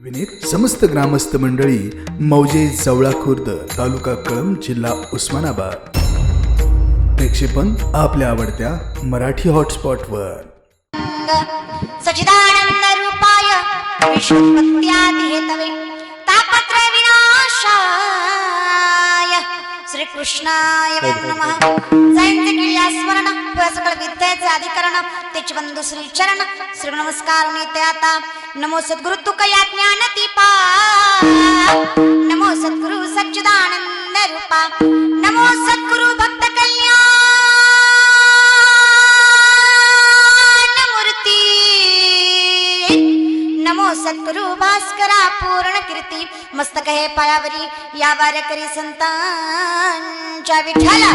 विनीत समस्त ग्रामस्थ मंडळी मौजे जवळा खुर्द तालुका कळंब जिल्हा उस्मानाबाद. प्रक्षेपण आपल्या आवडत्या मराठी हॉटस्पॉटवर. सचिदानंद रूपाय विष्णुपत्यादि हेतवे तापत्र विनाशा श्री कृष्णाय नमः जयंती किल्ल्या स्मरण होय सकळ विद्येचे अधिकरण तेच बंधू श्री चरण श्री नमस्कार नेते आता नमो सद्गुरु तुकया ज्ञान सद्गुरु भास्करा पूर्ण कीर्ती मस्तक हे पायावरी या वारकरी संतांच्या विठ्ठला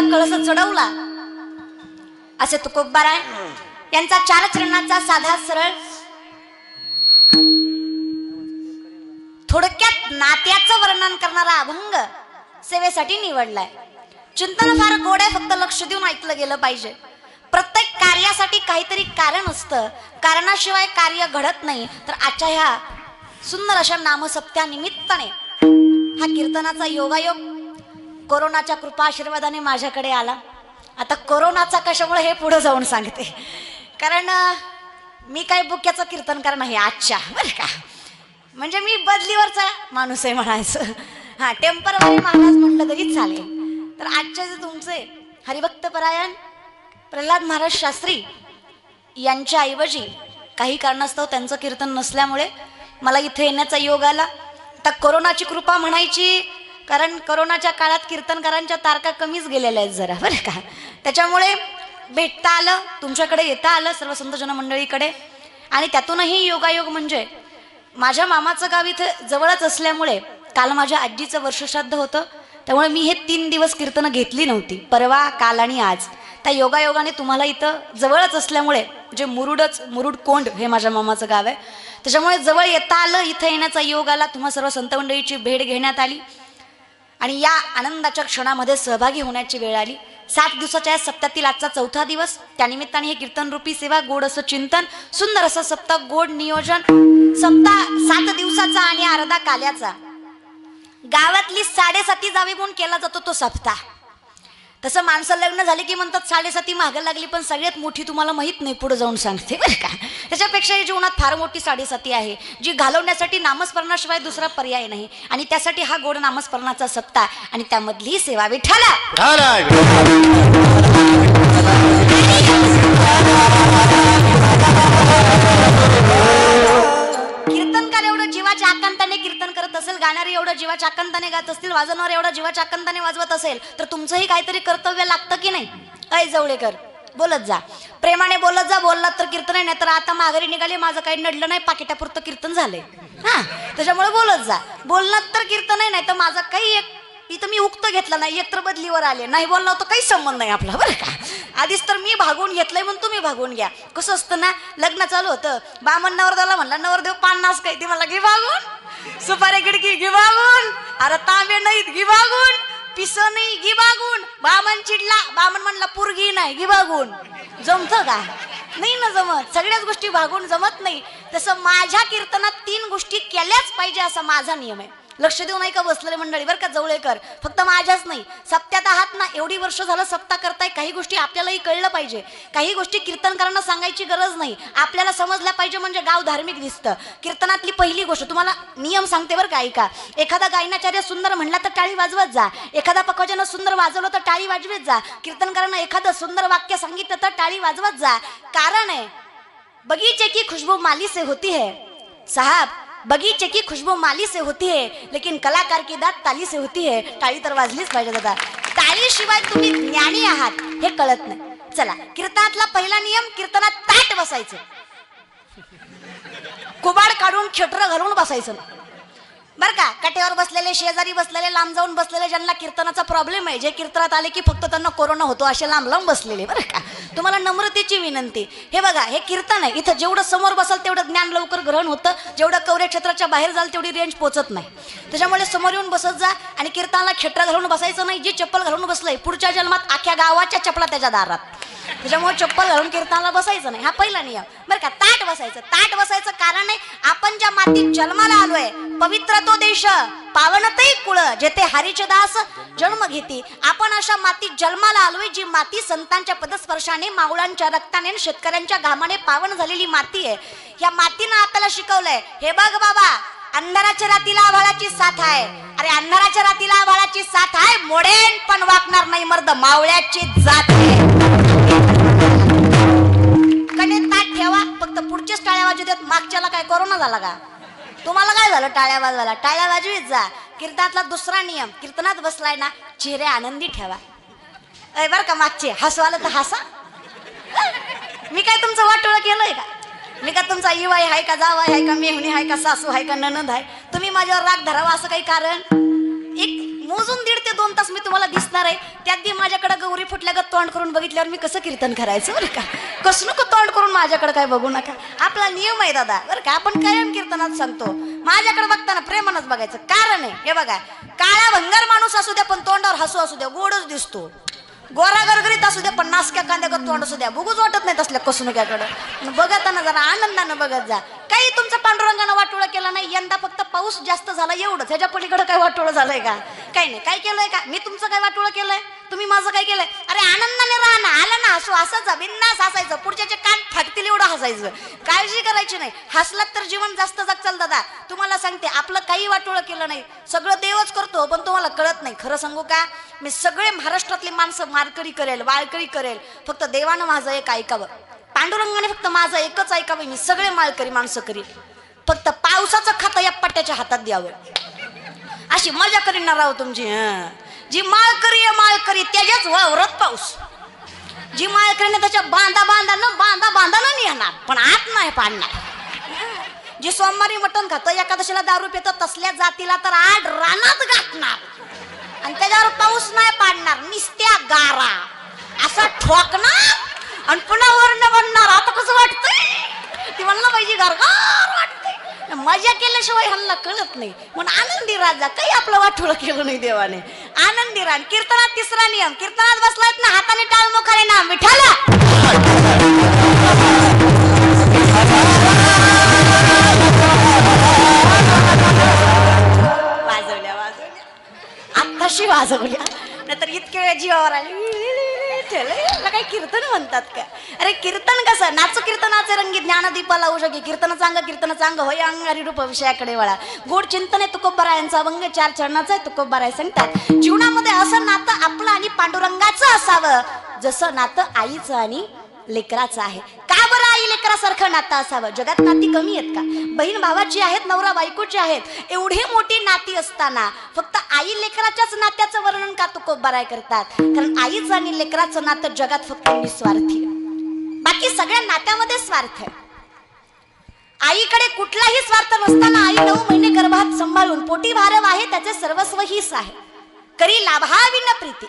परमार्थाचा कळस चढवला. असे तुकोबाराय यांचा चार चरणाचा साधा सरळ थोडक्यात नात्याचं वर्णन करणारा अभंग सेवेसाठी निवडलाय. चिंतन फार गोड आहे फक्त लक्ष देऊन ऐकलं गेलं पाहिजे. प्रत्येक कार्यासाठी काहीतरी कारण असतं. कारणाशिवाय कार्य घडत नाही. तर आजच्या ह्या सुंदर अशा नामसप्त्या निमित्ताने हा कीर्तनाचा योगायोग कोरोनाच्या कृपा आशीर्वादाने माझ्याकडे आला. आता कोरोनाचा कशामुळे हे पुढे जाऊन सांगते. कारण मी काय बुक्याचं कीर्तनकार नाही आजच्या बरं का? म्हणजे मी बदलीवरचा माणूस आहे म्हणायचं. हा टेम्परवरी महाराज म्हटलं तरी चालेल. तर आजचे जे तुमचे हरिभक्तपरायण प्रल्हाद महाराज शास्त्री यांच्या ऐवजी काही कारणास्तव त्यांचं कीर्तन नसल्यामुळे मला इथे येण्याचा योग आला. आता कोरोनाची कृपा म्हणायची कारण कोरोनाच्या काळात कीर्तनकारांच्या तारखा कमीच गेलेल्या आहेत जरा बरं का? त्याच्यामुळे भेटता आलं तुमच्याकडे येता आलं सर्व संत जनमंडळीकडे. आणि त्यातूनही योगायोग म्हणजे माझ्या मामाचं गाव इथं जवळच असल्यामुळे काल माझ्या आजीचं वर्षश्राद्ध होतं. त्यामुळे मी हे तीन दिवस कीर्तनं घेतली नव्हती. परवा काल आणि आज. त्या योगायोगाने तुम्हाला इथं जवळच असल्यामुळे जे मुरुडच मुरुड कोंड हे माझ्या मामाचं गाव आहे. त्याच्यामुळे जवळ येता आलं इथं येण्याचा योग आला. तुम्हा सर्व संत मंडळीची भेट घेण्यात आली. आणि या आनंदाच्या क्षणामध्ये सहभागी होण्याची वेळ आली. सात दिवसाच्या या सप्त्यातील आजचा चौथा दिवस. त्यानिमित्ताने हे कीर्तन रूपी सेवा गोड असं चिंतन सुंदर असं सप्ताह गोड नियोजन सप्ताह सात दिवसाचा आणि अर्धा काल्याचा. गावातली साडेसाती जावी म्हणून केला जातो तो सप्ताह. तसं माणसं लग्न झाले की म्हणतात साडेसाती मागं लागली पण सगळ्यात मोठी तुम्हाला माहीत नाही पुढे जाऊन सांगते बरं का. त्याच्यापेक्षा या जीवनात फार मोठी साडेसाती आहे. जी घालवण्यासाठी नामस्मरणाशिवाय दुसरा पर्याय नाही. आणि त्यासाठी हा गोड नामस्मरणाचा सप्ताह आणि त्यामधली सेवा विठाला जीवाच्या कीर्तन करत असेल गाणारे एवढं जीवाच्या आकांताने गात असतील वाजवणारे एवढं जीवाच्या आकांताने वाजवत असेल तर तुमचंही काहीतरी कर्तव्य लागतं की नाही? अय जवळेकर बोलत जा. प्रेमाने बोलत जा बोललात तर कीर्तन आहे नाही तर आता माघारी निघाली माझं काही नडलं नाही पाकिटापुरतं कीर्तन झालंय. हा त्याच्यामुळे बोलत जा. बोललात तर कीर्तन आहे नाही तर माझं काही एक इथं मी उक्त घेतलं नाही एकतर बदलीवर आले. नाही बोलला तर काही संबंध नाही आपला बरं का? आधीच तर मी भागून घेतलंय म्हणून तुम्ही भागून घ्या. कसं असतं ना लग्न चालू होतं बामण नवरदेवाला म्हणला नवरदेव पान्नास काही ते मला घे भागून. सुपारी खिडकी गिवागून अरे तांबे नाहीत गिवागून पिस नाही घे बामन बामण चिडला बामण म्हणला पुरगी नाही घे जमत जमतं का? नाही ना जमत. सगळ्याच गोष्टी भागून जमत नाही. तसं माझ्या कीर्तनात तीन गोष्टी केल्याच पाहिजे असा माझा नियम आहे. लक्ष देऊ नाही का बसलेले मंडळी? बरं का जवळेकर फक्त माझ्याच नाही सप्त्यात आहात ना एवढी वर्ष झालं सप्ता करताय काही गोष्टी आपल्यालाही कळलं पाहिजे. काही गोष्टी कीर्तनकारांना सांगायची गरज नाही. आपल्याला समजल्या पाहिजे म्हणजे गाव धार्मिक दिसतं. कीर्तनातली पहिली गोष्ट तुम्हाला नियम सांगते बरं का ऐका. एखादा गायनाचार्य सुंदर म्हणला तर टाळी वाजवत जा. एखादा पखवाजानं सुंदर वाजवलं तर टाळी वाजवत जा. कीर्तनकारांना एखादं सुंदर वाक्य सांगितलं तर टाळी वाजवत जा. कारण आहे बगीचे की खुशबू माली से होती है. साहब बगीचे की खुशबू माली से होती है लेकिन कलाकार की दात ताली से होती है। टाळी तर वाजलीच पाहिजे दादा टाळीशिवाय तुम्ही ज्ञानी आहात हे कळत नाही। चला कीर्तनातला पहिला नियम कीर्तनात ताट बसायचं. कुबाड काढून खेटर घालून बसायचं. बर का कटेवर बसलेले शेजारी बसलेले लांब जाऊन बसलेले ज्यांना कीर्तनाचा प्रॉब्लेम आहे जे कीर्तनात आले की फक्त त्यांना कोरोना होतो असे लांब लांब बसलेले बरं का? तुम्हाला नम्रतेची विनंती. हे बघा हे कीर्तन आहे. इथं जेवढं समोर बसाल तेवढं ज्ञान लवकर ग्रहण होतं. जेवढं कवरे क्षेत्राच्या बाहेर जाल तेवढी रेंज पोचत नाही. त्याच्यामुळे समोर येऊन बसत जा आणि कीर्तनाला खेटरा घालून बसायचं नाही जी चप्पल घालून बसलंय पुढच्या जन्मात अख्ख्या गावाच्या चपला त्याच्या दारात. त्याच्यामुळे चप्पल घालून कीर्तनाला बसायचं नाही. हा पहिला नियम. बरं का ताट बसायचं. ताट बसायचं कारण आहे आपण ज्या मातीत जन्माला आलोय पवित्र तो देश पावनतही कुळ जेथे हरीचे दास जन्म घेती. आपण अशा मातीत जन्माला आलोय जी माती संतांच्या पदस्पर्शाने मावळांच्या रक्ताने आणि शेतकऱ्यांच्या घामाने पावन झालेली माती आहे. या मातीनं आपल्याला शिकवलंय हे बघ बाबा अंधाराच्या रातीला आभाळाची साथ आहे. अरे अंधाराच्या रातीला आभाळाची साथ आहे मोडेन पण वाकणार नाही मर्द मावळ्याची जात आहे. कडे ताट ठेवा फक्त पुढचेच टाळ्या वाजू देत मागच्याला काय कोरोना झाला का? तुम्हाला काय झालं? टाळ्या वाजवायला. टाळ्या वाजवीत जा. कीर्तनातला दुसरा नियम कीर्तनात बसलाय ना चेहरे आनंदी ठेवा. अय बर का मागचे. हसवालं तर हसा? मी काय तुमचं वाटोळं केलंय का? मी का तुमचा युवाई आहे का जावाई आहे का मेहुणी आहे का सासू आहे का ननंद आहे तुम्ही माझ्यावर राग धरावा असं काही कारण? मोजून दीड ते दोन तास मी तुम्हाला दिसणार आहे. त्यात बी माझ्याकडे गौरी फुटल्यागत तोंड करून बघितल्यावर मी कसं कीर्तन करायचं बरं का? कसं नको तोंड करून माझ्याकडे काय बघू नका? आपला नियम आहे दादा बरं का? आपण कायम कीर्तनात सांगतो. माझ्याकडे बघताना प्रेमानच बघायचं. कारण आहे हे बघा काळा भंगार माणूस असू द्या पण तोंडावर हसू असू द्या गोडच दिसतो. गोरा गरगरीत असू द्या पण नासक्या कांद्या तोंड असू द्या. बघूच वाटत नाही तसल्या कसनुक्याकडं बघताना जरा आनंदानं बघत जा. काही तुमचं पांडुरंगानं वाटोळं केलं नाही? यंदा फक्त पाऊस जास्त झाला एवढं ह्याच्या पलीकडे काय वाटोळं झालंय का? काही नाही. काय केलंय का? मी तुमचं काय वाटोळं केलंय? तुम्ही माझं काय केलंय? अरे आनंदाने राहा ना. आलं ना हसू. हसायचं. बिंदास हसायचं. पुढच्याचे कान फाटतील एवढं हसायचं. काळजी करायची नाही. हसलात तर जीवन जास्त जगचाल दादा. तुम्हाला सांगते आपलं काही वाटोळं केलं नाही. सगळं देवच करतो पण तो कळत नाही. खरं सांगू का? मी सगळे महाराष्ट्रातली माणसं मारकरी करेल वाळकरी करेल. फक्त देवानं माझं एक ऐकावं. पांडुरंगाने फक्त माझं एकच ऐकावं. मी सगळे माळकरी माणसं करील. फक्त पावसाचं खातं या पट्ट्याच्या हातात द्यावं. अशी मजा करीन ना राव तुमची जी माळकरी आहे माळकरी त्याच्याच वावरत पाऊस. जी माळकरीने त्याच्या बांधा बांधा न बांधा बांधा न येणार पण आत नाही पाडणार. जी सोमवारी मटण खातं एकादशीला दारू पितं तसल्या जातीला तर आड रानात गाठणार आणि त्याच्यावर पाऊस नाही पाडणार निस्त्या गारा. असा ठोकणार आणि पुन्हा वर्ण बनणार. आता कसं वाटतंय? ती म्हणलं पाहिजे गारगार वाटते. मजा केल्याशिवाय ह्यांना कळत नाही. म्हणून आनंदी राजा काही आपलं वाटोळं केलं नाही देवाने. आनंदी रान कीर्तनात तिसरा नियम. कीर्तनात बसलायत ना हाताने टाळ मुखाने ना विठाला. वाजवल्या म्हणजे, नाहीतर इतके वेळ जीवावर आले. काय कीर्तन म्हणतात का? अरे कीर्तन कसं? नाचू कीर्तनाचे रंगी ज्ञानदीपा लावू शके. कीर्तन चांग कीर्तन चांग होय अंगारी रूप विषयाकडे वळा. गोड चिंतन आहे तुकोबरायांचा. अभंग चार चरणाचा आहे तुकोबराय सांगतात. जीवनामध्ये असं नातं आपलं आणि पांडुरंगाचं असावं. जसं नातं आईचं आणि लेकराचं आहे. का बरं आई लेकरासारखं नातं असावं? जगात नाती कमी आहेत का? बहीण भावाची आहेत नवरा बायकोची आहेत. एवढी मोठी नाती असताना फक्त आई लेकराच्याच नात्याचं वर्णन का तुकोबाराय करतात? कारण आईचं आणि लेकराचं नातं जगात फक्त निस्वार्थी बाकी सगळ्या नात्यामध्ये स्वार्थ आहे. आईकडे कुठलाही स्वार्थ नसताना आई नऊ महिने गर्भात सांभाळून पोटी भारव आहे त्याचे सर्वस्व हीच आहे. करी लाभाविन प्रीती.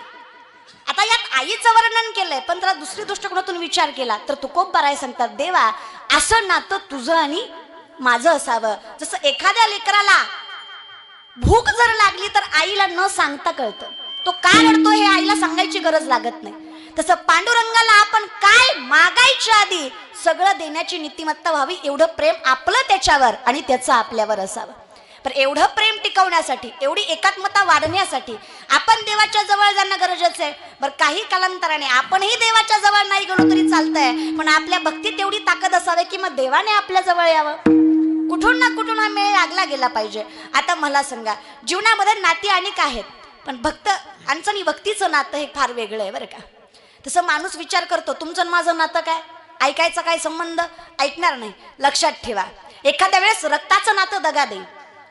आता यात आईचं वर्णन केलंय पण त्याला दुसरी दृष्टिकोनातून विचार केला तर तुकोब बराय सांगतात देवा असं नातं तुझं आणि माझं असावं. जसं एखाद्या लेकराला भूक जर लागली तर आईला न सांगता कळतं. तो का रडतो हे आईला सांगायची गरज लागत नाही. तसं पांडुरंगाला आपण काय मागायच्या आधी सगळं देण्याची नीतिमत्ता व्हावी एवढं प्रेम आपलं त्याच्यावर आणि त्याचं आपल्यावर असावं. पण एवढं प्रेम टिकवण्यासाठी एवढी एकात्मता वाढण्यासाठी आपण देवाच्या जवळ जाणं गरजेचं आहे. बरं काही कालांतराने आपणही देवाच्या जवळ नाही गेलो तरी चालतंय पण आपल्या भक्तीत एवढी ताकद असावी की मग देवाने आपल्या जवळ यावं? कुठून ना कुठून हा मेळ लागला गेला पाहिजे. आता मला सांगा जीवनामध्ये नाती अनेक आहेत पण भक्त आमचं आणि भक्तीचं नातं हे फार वेगळं आहे बरं का? तसं माणूस विचार करतो तुमचं माझं नातं काय? ऐकायचा काय संबंध? ऐकणार नाही. लक्षात ठेवा. एखाद्या वेळेस रक्ताचं नातं दगा देईल.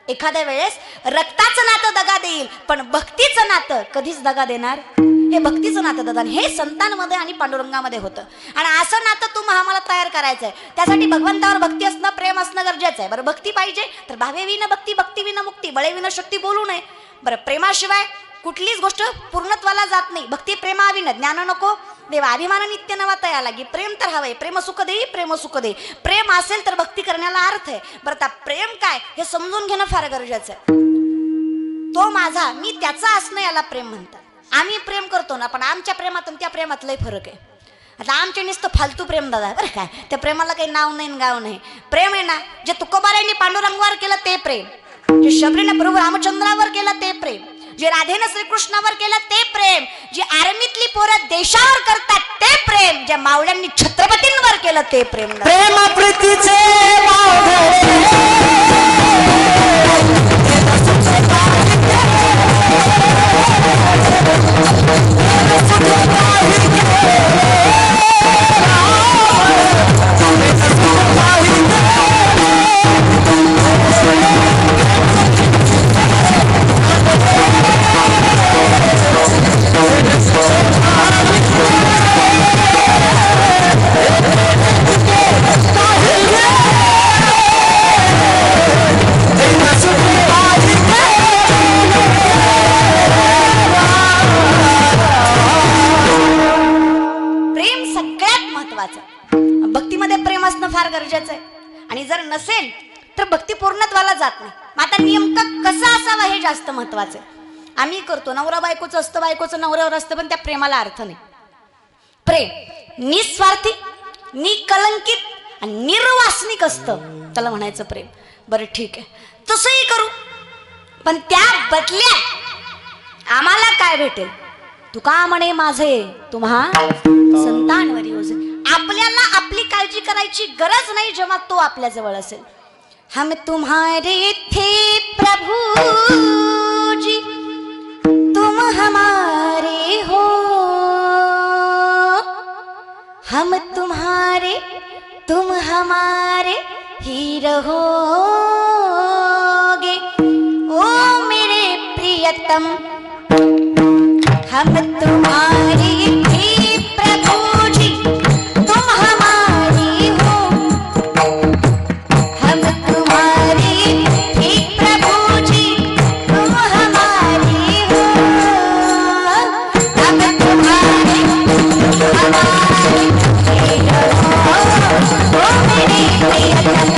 एखाद्या वेळेस रक्ताचं नातं दगा देईल पण भक्तीचं नातं कधीच दगा देणार? हे भक्तीचं नातं दादा हे संतांमध्ये आणि पांडुरंगामध्ये होतं. आणि असं नातं तू आम्हाला तयार करायचं आहे त्यासाठी भगवंतावर भक्ती असणं प्रेम असणं गरजेचं आहे. बरं भक्ती पाहिजे तर भावे विना भक्ती भक्ती विना मुक्ती बळे विना शक्ती बोलू नये. बरं प्रेमाशिवाय कुठलीच गोष्ट पूर्णत्वाला जात नाही. भक्ती प्रेमाविन ज्ञान नको. देवा अभिमान नित्य नवा तया लागी. प्रेम तर हवंय. प्रेम सुख देई प्रेम सुख दे. प्रेम असेल तर भक्ती करण्याला अर्थ आहे. बरं आता प्रेम काय? हे समजून घेणं फार गरजेचं आहे. तो माझा मी त्याचा असणं याला प्रेम म्हणतात. आम्ही प्रेम करतो ना पण आमच्या प्रेमात आणि त्या प्रेमातलाही फरक आहे. आता आमच्या नुसतं फालतू प्रेम दादा बरं काय त्या प्रेमाला काही नाव नाही आणि गाव नाही. प्रेम आहे ना जे तुकोबारायांनी पांडुरंगावर केलं ते प्रेम. जे शबरीने प्रभू रामचंद्रावर केलं ते प्रेम. जे राधेनं श्रीकृष्णावर केलं ते प्रेम जे आर्मीतली पोरं देशावर करतात ते प्रेम जे मावळ्यांनी छत्रपतींवर केलं ते प्रेम. प्रेम प्रीतीचे महत्वाचं. भक्तीमध्ये प्रेम असणं फार गरजेचं आहे. आणि जर नसेल तर भक्ती पूर्णत्वाला जात नाही. मग आता नेमकं कसं असावं हे जास्त महत्वाचं आहे. आम्ही करतो. नवरा बायकोचं असतं बायकोचं नवऱ्यावर असतं पण त्या प्रेमाला अर्थ नाही. प्रेम निस्वार्थी निकलंकित आणि निर्वासनिक असतं. त्याला म्हणायचं प्रेम. बरं ठीक आहे. तसंही करू. पण त्या बदल्यात आम्हाला काय भेटेल? तू का म्हणे माझे. तुम्हा संतांवर. आपल्याला आपली काळजी करायची गरज नाही जेव्हा तो आपल्या जवळ असेल. हम तुम्हारे थे प्रभु जी तुम हमारे हो. हम तुम्हारे तुम हमारे ही रहोगे. ओ मेरे प्रियतम हम तुम्हारी मेरे